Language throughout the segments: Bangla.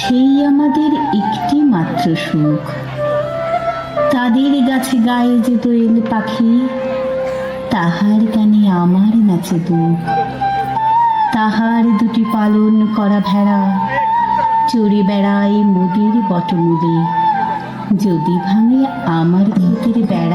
সেই আমাদের একটি মাত্র সুখ। তাদের গাছে গায়ে যে এল পাখি, তাহার কানে আমার নাচে দুঃখ। তাহার দুটি পালন করা ভেড়া, চড়ে বেড়ায় মুদির বটমুদে যদি ভাঙে আমার ভিতের বেড়া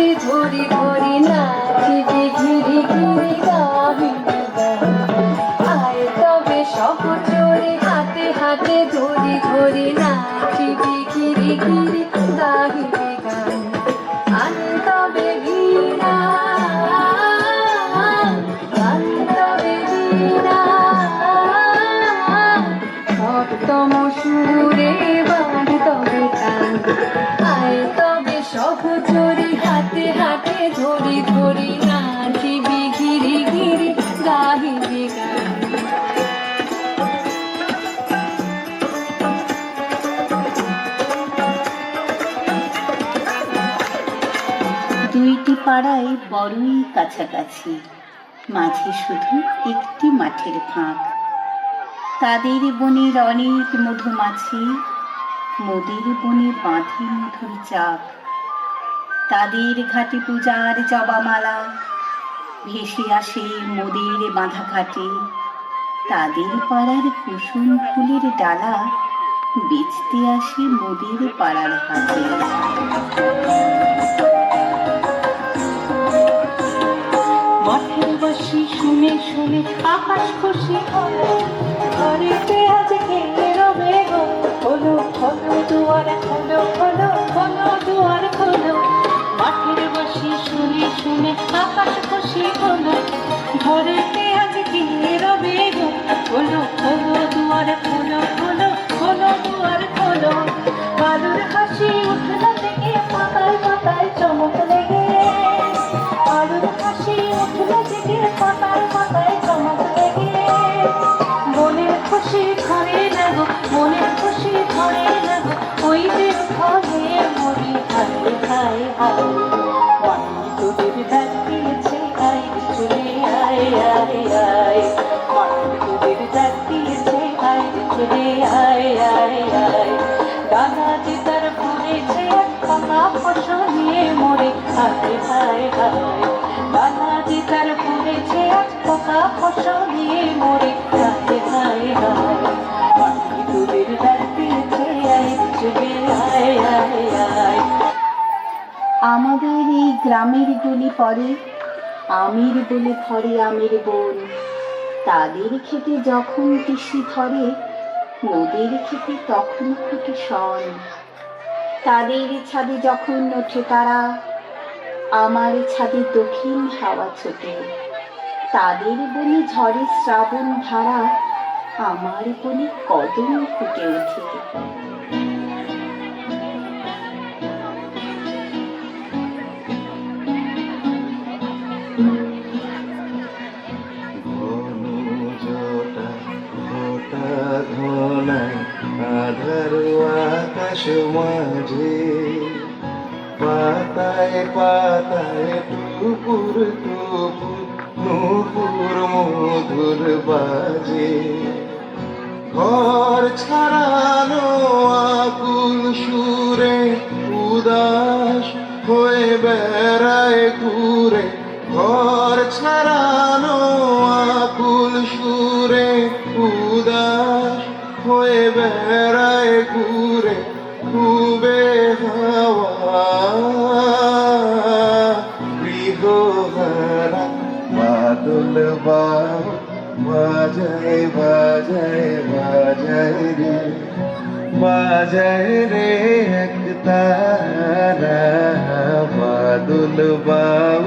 হাতে ধরি ধরি নাচিবি ঘিরি ঘিরি গাবি আরে তবে সহচরি হাতে হাতে ধরি ধরি নাচিবি ঘিরি ঘিরি গাহিবি গান আনতবে ঘিরা আনতবে ঘিরা সপ্তম সুরে বাঁধ তবে আয় তবে সহচরি ধরি ধরি নাচিবি ঘিরি ঘিরি গাহিবি দুইটি পাড়ায় বড়ই কাছাকাছি, মাঝে শুধু একটি মাঠের ফাঁক। তাদের বনের অনেক মধুমাছি, মোদের বনে বাঁধে মধুর চাক। তাদের ঘাটে পূজার জবামালা। ভেসে আসে মোদের বাঁধা ঘাটে তাদের পাড়ার কুসুম ফুলের ডালা বেচতে আসে মোদের পাড়ার হাটে মাঠের বাসি শুনে শুনে আকাশ খুশি ঘরেতে আজ খেয়ে রবে গো। হলো হলো দুয়ার, খোলো খোলো খোলো দুয়ার, খোলো। বালুর হাসি উঠল থেকে পাতায় পাতায় চমক লেগে। আলুর হাসি উঠল থেকে পাতায় পাতায় চমক লেগে। মনের খুশি ধরে না গো মনের খুশি ধরে না গো ওই যে ফলে মরি, হায় হায় হায়। মাটি তোদের ডাকিয়েছে আয় আমাদের এই গ্রামের গলি পরে, আমির বলে ধরে আমের বোন। তাদের খেতে যখন তিসি ধরে, নদীর খেতে তখন ফুটে সন তাদের ছাদে যখন ওঠে তারা আমার ছাদে দক্ষিণ হাওয়া ছোটে। তাদের বনে ঝড়ে শ্রাবণ ধারা আমার বনে কদম ফুটে ওঠে। ঘন আধার আকাশ মাঝে পাতায় পাতায় টুকুর টুকুর, নুপুর মধুর বাজে। ঘর ছাড়ানো আকুল সুরে উদাস হয়ে বেড়ায় ঘুরে। ঘর ছাড়ানো আকুল সুরে উদাস হয়ে বেড়ায় ঘুরে। খুবে বাদল বাউ বাজায় বাজায় বাজায় রে বাজায় রে এক তারা বাদল বাউ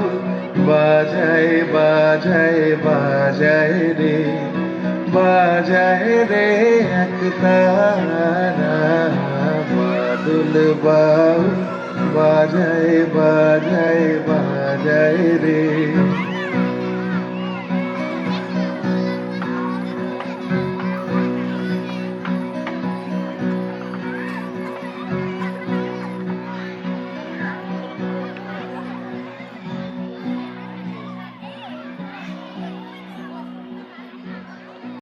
বাজায় বাজায় বাজায় রে বাজায় রে এক তারা বাদল বাউ বাজায় বাজায় বাজায় রে